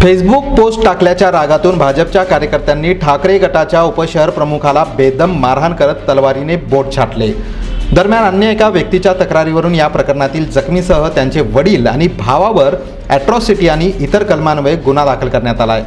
Facebook post टाकल्याच्या रागातून भाजपच्या कार्यकर्त्यांनी ठाकरे गटाच्या उपशहर प्रमुखाला बेदम मारहाण करत तलवारीने बोट छाटले. दरम्यान अन्य एका व्यक्तीच्या तक्रारीवरून या प्रकरणातील जखमीसह त्यांचे वडील आणि भावावर ॲट्रॉसिटी आणि इतर कलमान्वये गुन्हा दाखल करण्यात आलाय.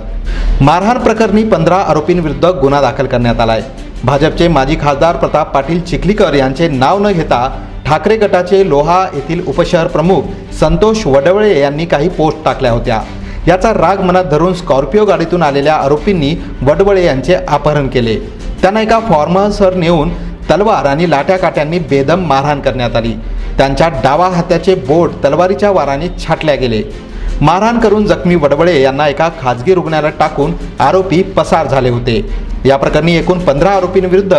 मारहाण प्रकरणी पंधरा आरोपींविरुद्ध गुन्हा दाखल करण्यात आलाय. भाजपचे माजी खासदार प्रताप पाटील चिखलीकर यांचे नाव न घेता ठाकरे गटाचे लोहा येथील उपशहर प्रमुख संतोष वडवळे यांनी काही पोस्ट टाकल्या होत्या. याचा राग मनात धरून स्कॉर्पिओ गाडीतून आलेल्या आरोपींनी वडवळे यांचे अपहरण केले. त्यांना एका फॉर्मसवर नेऊन तलवार आणि लाट्या काट्यांनी बेदम मारहाण करण्यात आली. त्यांच्या डावा हाताचे बोट तलवारीच्या वाराने छाटल्या गेले. मारहाण करून जखमी वडवळे यांना एका खाजगी रुग्णालयात टाकून आरोपी पसार झाले होते. या प्रकरणी एकूण पंधरा आरोपींविरुद्ध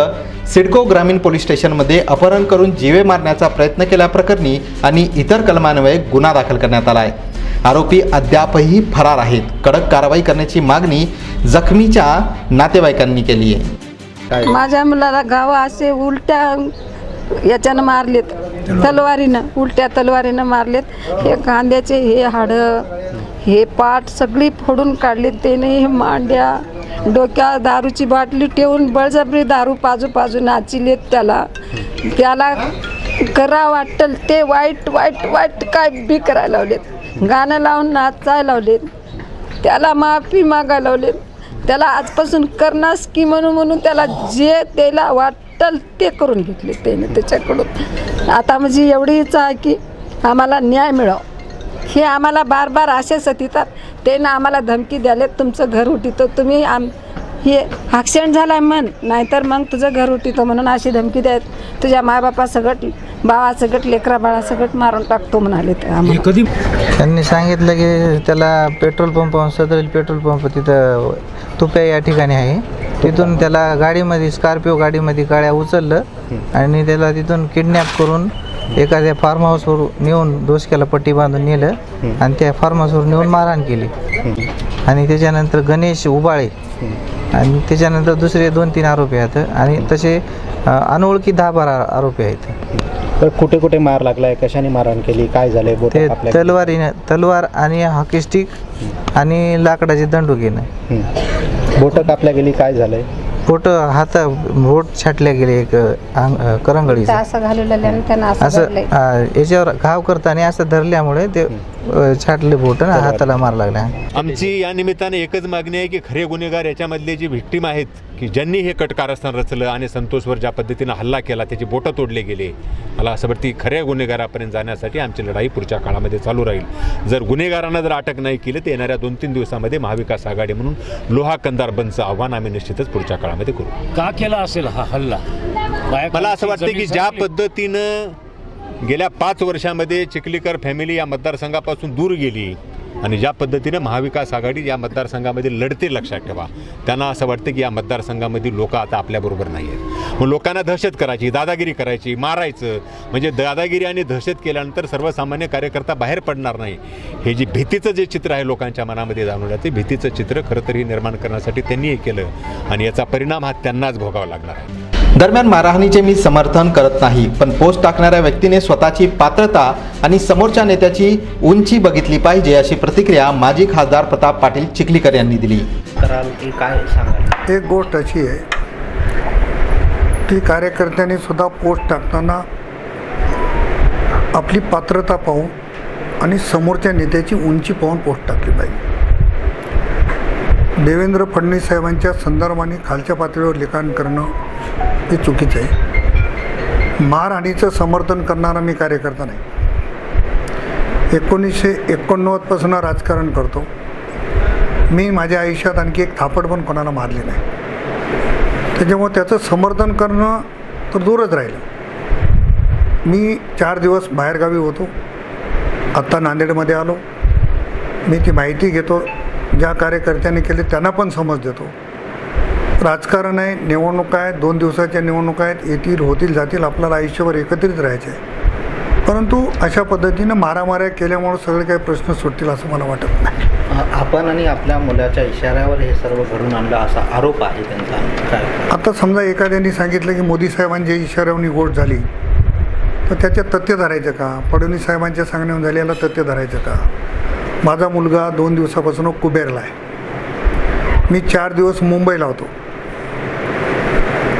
सिडको ग्रामीण पोलीस स्टेशनमध्ये अपहरण करून जीवे मारण्याचा प्रयत्न केल्याप्रकरणी आणि इतर कलमान्वये गुन्हा दाखल करण्यात आला आहे आरोपी अद्यापही फरार आहेत. कडक कारवाई करण्याची मागणी जखमीच्या नातेवाईकांनी केली आहे. माझ्या मुलाला गाव असे उलट्या याच्यानं मारलेत. तलवारीनं उलट्या तलवारीनं मारलेत. हे कांद्याचे हे हाडं हे पाठ सगळी फोडून काढलीत त्याने. हे मांड्या डोक्यात दारूची बाटली ठेवून बळजबरी दारू पाजू पाजू नाचिलेत त्याला. त्याला करा वाटल ते वाईट वाईट वाईट काय बी करायला लावलेत. गाणं लावून नाचाय लावले. त्याला माफी मागायला लावले. त्याला आजपासून करणास की म्हणून म्हणून त्याला जे त्याला वाटल ते करून घेतले त्याने त्याच्याकडून. आता म्हणजे एवढी इच्छा आहे की आम्हाला न्याय मिळाव. हे आम्हाला बार बार असे सतितात. त्यानं आम्हाला धमकी द्याले तुमचं घर उठितो तुम्ही आम हे ॲक्सिडेंट झाला आहे म्हण नाहीतर मग तुझं घर उठितो म्हणून अशी धमकी द्यायत तुझ्या मायबापा सगट बाळा सगट लेकरा बाळा सगट मारून टाकतो म्हणाले ते आम्हाला. कधी? त्यांनी सांगितलं की त्याला पेट्रोल पंप सदरील पेट्रोल पंप तिथं तुप्या या ठिकाणी आहे. तिथून त्याला गाडीमध्ये स्कॉर्पिओ गाडीमध्ये गाड्या उचललं आणि त्याला तिथून किडनॅप करून एखाद्या फार्म हाऊसवर नेऊन दोसक्याला पट्टी बांधून नेलं आणि त्या फार्म हाऊसवर नेऊन मारहाण केली. आणि त्याच्यानंतर गणेश उबाळे आणि त्याच्यानंतर दुसरे दोन तीन आरोपी आहेत आणि तसे अनोळखी दहा बारा आरोपी आहेत. तर कुठे कुठे मार लागलाय कशाने मारहाण केली काय झालंय बोट ते तलवारीने तलवार आणि हॉकी स्टिक आणि लाकडाची दंडुकीनं. बोट कापल्या गेली काय झालंय? बोट हात बोट छाटल्या गेले एक करंगळीचं. असं त्यांना असं याच्यावर घाव करताना असं धरल्यामुळे ते छाटले बोट आणि हाताला मार लागला. आमची या निमित्ताने एकच मागणी आहे की खरे गुन्हेगार याच्यामधले जी व्हिक्टीम आहेत की ज्यांनी हे कट कारस्थान रचलं आणि संतोषवर ज्या पद्धतीनं हल्ला केला त्याची बोटं तोडले गेले मला असं वाटतं की खऱ्या गुन्हेगारापर्यंत जाण्यासाठी आमची लढाई पुढच्या काळामध्ये चालू राहील. जर गुन्हेगारांना जर अटक नाही केली तर येणाऱ्या दोन तीन दिवसामध्ये महाविकास आघाडी म्हणून लोहा कंदार बंदचं आव्हान आम्ही निश्चितच पुढच्या काळामध्ये करू. का केला असेल हा हल्ला? मला असं वाटतं की ज्या. पद्धतीनं गेल्या पाच वर्षामध्ये चिखलीकर फॅमिली या मतदारसंघापासून दूर गेली आणि ज्या पद्धतीनं महाविकास आघाडी या मतदारसंघामध्ये लढते लक्षात ठेवा. त्यांना असं वाटतं की या मतदारसंघामध्ये लोक आता आपल्याबरोबर नाही आहेत. मग लोकांना दहशत करायची दादागिरी करायची मारायचं. म्हणजे दादागिरी आणि दहशत केल्यानंतर सर्वसामान्य कार्यकर्ता बाहेर पडणार नाही. हे जे भीतीचं जे चित्र आहे लोकांच्या मनामध्ये जाणवलं ते भीतीचं चित्र खरं तरी निर्माण करण्यासाठी त्यांनी हे केलं. आणि याचा परिणाम हा त्यांनाच भोगावा लागणार आहे. दरम्यान मारहाणीचे मी समर्थन करत नाही पण पोस्ट टाकणाऱ्या व्यक्तीने स्वतःची पात्रता आणि समोरच्या नेत्याची उंची बघितली पाहिजे अशी प्रतिक्रिया माजी खासदार प्रताप पाटील चिखलीकर यांनी दिली. काय सांगाल? एक गोष्ट अशी आहे की कार्यकर्त्यांनी सुद्धा पोस्ट टाकताना आपली पात्रता पाहून आणि समोरच्या नेत्याची उंची पाहून पोस्ट टाकली पाहिजे. देवेंद्र फडणवीस साहेबांच्या संदर्भाने खालच्या पातळीवर लिखाण करणं हे चुकीचं आहे. मारहाणीचं समर्थन करणारा मी कार्यकर्ता नाही. एकोणीसशे एकोणनव्वदपासून राजकारण करतो. मी माझ्या आयुष्यात आणखी एक थापट पण कोणाला मारली नाही. त्याच्यामुळे त्याचं समर्थन करणं तर दूरच राहिलं. मी चार दिवस बाहेरगावी होतो. आत्ता नांदेडमध्ये आलो. मी ती माहिती घेतो. ज्या कार्यकर्त्यांनी केली त्यांना पण समज देतो. राजकारण आहे निवडणुका आहेत दोन दिवसाच्या निवडणुका आहेत येतील होतील जातील आपल्याला आयुष्यभर एकत्रित राहायचे आहे. परंतु अशा पद्धतीनं मारामाऱ्या केल्यामुळं सगळे काही प्रश्न सुटतील असं मला वाटत नाही. आपण आणि आपल्या मुलाच्या इशाऱ्यावर हे सर्व घडून आणलं असा आरोप आहे त्यांचा. काय? आता समजा एखाद्याने सांगितलं की मोदी साहेबांच्या इशाऱ्यावरनी गोष्ट झाली तर त्याच्यात तथ्य धरायचं का? फडणवीस साहेबांच्या सांगण्यावर झालेला तथ्य धरायचं का? माझा मुलगा दोन दिवसापासून कुबेरला आहे. मी चार दिवस मुंबईला होतो.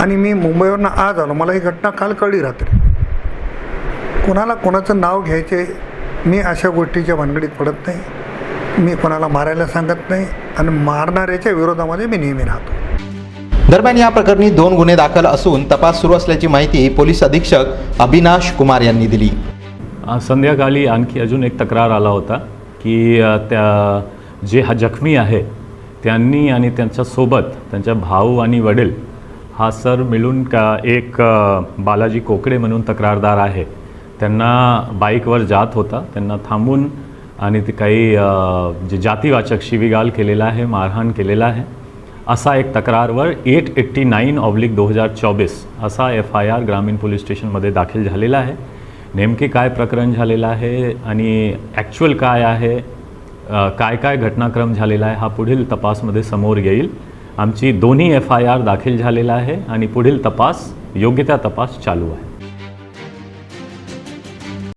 आणि मी मुंबईवरनं आज आलो. मला ही घटना काल कळली रात्री. कोणाला कोणाचं नाव घ्यायचे मी अशा गोष्टीच्या भानगडीत पडत नाही. मी कोणाला मारायला सांगत नाही आणि मारणाऱ्याच्या विरोधामध्ये मी नेहमी राहतो. दरम्यान या प्रकरणी दोन गुन्हे दाखल असून तपास सुरू असल्याची माहिती पोलीस अधीक्षक अविनाश कुमार यांनी दिली. संध्याकाळी आणखी अजून एक तक्रार आला होता की त्या जे हा जखमी आहे त्यांनी आणि त्यांच्यासोबत त्यांच्या भाऊ आणि वडील हा सर मिळून का एक बालाजी कोकडे म्हणून तक्रारदार आहे. त्यांना बाईकवर जात होता. त्यांना थांबून आणि ते काही जे जातीवाचक शिवीगाल केलेला आहे मारहाण केलेला आहे असा एक तक्रारवर एट एट्टी नाईन ऑब्लिक दो हजार चोवीस असा एफ आय आर ग्रामीण पोलीस स्टेशनमध्ये दाखल झालेला आहे. नेमके काय प्रकरण झालेलं आहे आणि ॲक्च्युअल काय आहे काय काय घटनाक्रम झालेला आहे हा पुढील तपासमध्ये समोर येईल. आमची दोन्ही एफ आय आर दाखल झालेला आहे आणि पुढील तपास योग्य त्या तपास चालू आहे.